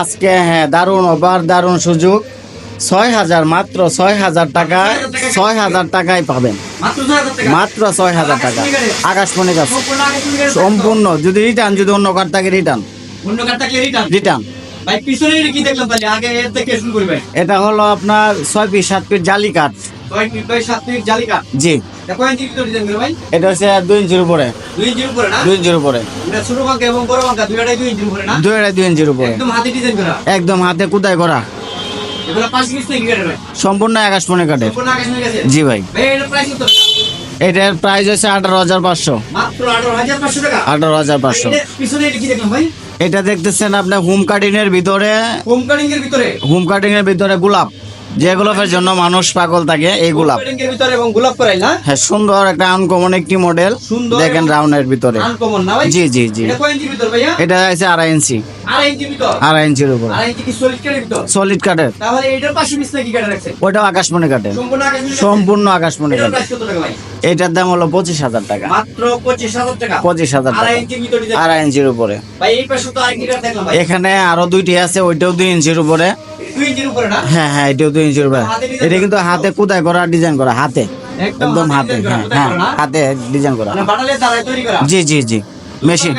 আজকে হ্যাঁ দারুণ অফার দারুণ সুযোগ। ছয় হাজার মাত্র ছয় হাজার টাকা ছয় হাজার টাকায় পাবেন। মাত্র ছয় হাজার টাকা। আকাশমণি গাছ সম্পূর্ণ যদি রিটার্ন যদি অন্য কার থাকে রিটার্ন রিটার্ন এটা হলো আপনার ছয় পিস সাত পিস জালি কাঠ জি। এটা হচ্ছে দুই ইঞ্চির উপরে। দুই ইঞ্চির উপরে না? দুই ইঞ্চির উপরে। ছোট বাঁকা এবং বড় বাঁকা দুইটাই দুই ইঞ্চির উপরে না? দুই দুই ইঞ্চির উপরে। একদম হাতে ডিজাইন করা। একদম হাতে কেটে সম্পূর্ণ সম্পূর্ণ আকাশমণি গেছে জি ভাই। এটার প্রাইস হচ্ছে আঠারো হাজার পাঁচশো। আঠারো হাজার পাঁচশো এটা দেখতেছেন আপনার হোম কাটিং এর ভিতরে হোম কাটিং এর ভিতরে? হোম কাটিং এর ভিতরে গোলাপ। যে গোলাপের জন্য মানুষ পাগল থাকে এই গোলাপ। কাটিং এর ভিতরে এবং গোলাপ করাই না? হ্যাঁ সুন্দর একটা আনকমন একটি মডেল দেখেন রাউন্ডের ভিতরে। আনকমন না ভাই? জি জি জি। এটা আছে আড়াই ইঞ্চি। আড়াই ইঞ্চির ভিতর? আড়াই ইঞ্চির উপরে। আড়াই ইঞ্চি কি সলিড কাটের ভিতর? সলিড কাঠের তাহলে এটার পাশে পিস নাকি কাটা রাখছে আকাশমণি কাঠের সম্পূর্ণ আকাশমণি? সম্পূর্ণ এটার দাম হলো পঁচিশ হাজার টাকা। মাত্র পঁচিশ হাজার টাকা? পঁচিশ হাজার টাকা। আড়াই ইঞ্চির উপরে। এখানে আরও দুইটি আছে ওইটাও দুই ইঞ্চির উপরে। হ্যাঁ হ্যাঁ এটাও দুই ইঞ্চির উপরে। এটা কিন্তু হাতে কোথায় করা ডিজাইন করা হাতে। একদম হাতে হ্যাঁ হ্যাঁ হাতে ডিজাইন মানে করা? জি জি জি। মেশিন।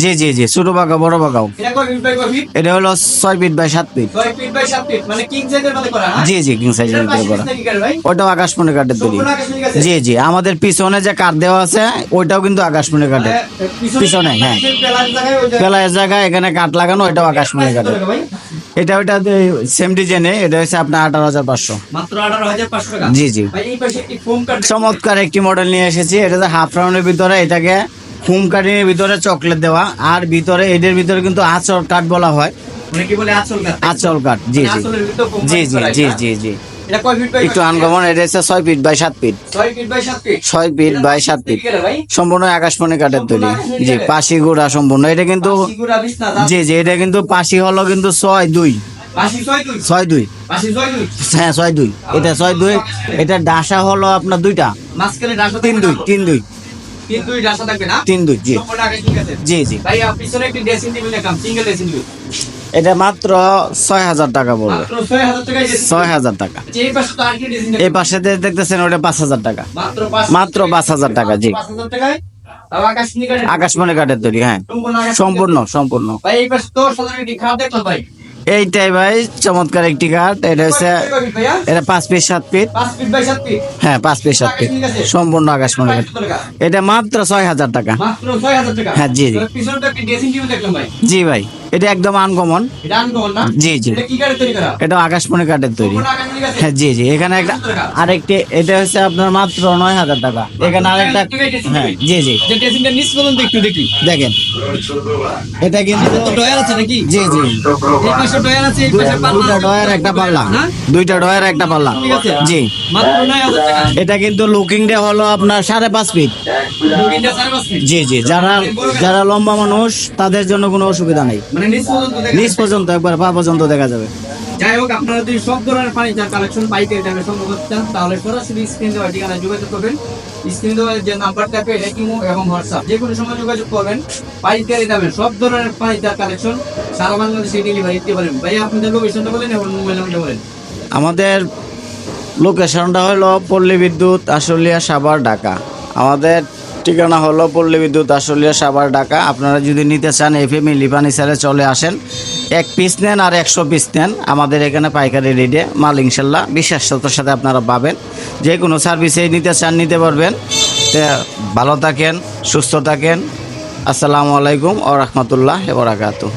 জি জি জি ছোট বাঁকা বড় বাঁকাও এটা হলো ছয় ফিট বাই সাত ফিট। মানে মধ্যে হ্যাঁ? জি জি কিং সাইজের ভিতরে পাশে করা। ওটাও আকাশমণি কাঠের তৈরি। কাঠের? জি জি আমাদের পিছনে যে কাঠ দেওয়া আছে ওইটাও কিন্তু আকাশমণি কাঠের। মানে পিছনে পিছনে, হ্যাঁ। পেলার জায়গায় এখানে কাঠ লাগানো ওইটাও আকাশমণি কাঠের। এটা ওইটা সেম ডিজাইনে এটা হচ্ছে আপনার আঠারো হাজার পাঁচশো। মাত্র আঠারো হাজার পাঁচশো টাকা? জি জি। চমৎকার একটি মডেল নিয়ে এসেছি এটা হাফ রাউন্ডের ভিতরে এটাকে হোম কাটিং এর ভিতরে চকলেট দেওয়া আর ভিতরে এদের ভিতরে কিন্তু আচল কাঠ বলা হয়। মানে আঁচল কাঠ? কাঠ জি মানে জি জি জি জি জি। জি একটু? আনকমন এটা হচ্ছে ছয় ফিট বাই সাত ফিট ছয় ফিট বাই সাত ফিট সম্পূর্ণ আকাশমণি কাঠের তৈরি। জি পাশি গুড়া সম্পূর্ণ। এটা কিন্তু জি জি এটা কিন্তু পাশি হলো কিন্তু ছয় দুই। ছয় দুই? হ্যাঁ ছয় দুই। এটা ছয় দুই। এটা ডাসা হলো আপনার দুইটা। তিন দুই তিন দুই। তিন দুই ডাসা থাকবে না? তিন দুই জি। জি জি। ভাই পিছনে একটি ড্রেসিং টেবিল দেখলাম সিঙ্গেল ড্রেসিং টেবিল এটা মাত্র ছয় হাজার টাকা মাত্র ছয় হাজার টাকা। table। এই পাশে দেখতেছেন ওটা পাঁচ হাজার টাকা। মাত্র পাঁচ হাজার টাকা জি। আকাশমণি কাঠের। তৈরি হ্যাঁ। সম্পূর্ণ সম্পূর্ণ সম্পূর্ণ। ভাই এই পাশে তো সাধারণ একটি দেখলাম ভাই। এইটাই ভাই চমৎকার একটি কাঠ এটা হচ্ছে? এটা পাঁচ পিস সাত ফিট। পাঁচ ফিট বাই সাত ফিট? হ্যাঁ পাঁচ পিস সাত ফিট। সম্পূর্ণ আকাশমণি কাঠ এটা মাত্র ছয় হাজার টাকা। হ্যাঁ, জি, জি। জি ভাই। এটা একদম আনকমন জি জি। এটা আকাশমণি কাঠের তৈরি? হ্যাঁ জি জি। এখানে একটা আরেকটি এটা হচ্ছে আপনার মাত্র নয় হাজার টাকা। এখানে আরেকটা হ্যাঁ জি জি। একটু দেখি। দেখেন। এটা কিন্তু তো ডয়ার আছে নাকি? জি জি। ডয়ার আছে এই পাশে পাল্লা দুইটা আছে। একটা পাল্লা। দুইটা ডয়ের একটা পাল্লা। জি। এটা কিন্তু লুকিং ডে হলো আপনার সাড়ে পাঁচ ফিট। জি জি। যারা যারা লম্বা মানুষ তাদের জন্য কোনো অসুবিধা নেই। নিচ পর্যন্ত একবার পা পর্যন্ত দেখা যাবে। যাই হোক আপনারা যদি সব ধরনের ফার্নিচার কালেকশন পাইকারি দামে সংগ্রহ করতে চান তাহলে সরাসরি স্ক্রিন দেওয়া ঠিকানায় যোগাযোগ করবেন। স্ক্রিন দেওয়া যে নাম্বারটা পেয়ে এটা কিমো এবং হোয়াটসঅ্যাপ যে কোনো সময় যোগাযোগ করবেন। পাইকারি দামে সব ধরনের ফার্নিচার কালেকশন সারা বাংলাদেশে ডেলিভারি দিতে পারেন ভাই আপনাদের লোকেশনটা বলেন এবং মোবাইল নাম্বারটা বলেন। আমাদের লোকেশনটা হলো পল্লী বিদ্যুৎ আশুলিয়া সাভার ঢাকা। আমাদের ঠিকানা হলো পল্লী বিদ্যুৎ আশুলিয়া সাবার ঢাকা। আপনারা যদি নিতে চান এফ এম ফার্নিচারে চলে আসেন, এক পিস নেন আর একশো পিস নেন। আমাদের এখানে পাইকারি রেডে মাল ইনশাল্লাহ বিশ্বাসতার সাথে আপনারা পাবেন। যে কোনো সার্ভিসেই নিতে চান, নিতে পারবেন। ভালো থাকেন, সুস্থ থাকেন। আসসালামু আলাইকুম ও রহমতুল্লাহ বরাকাতু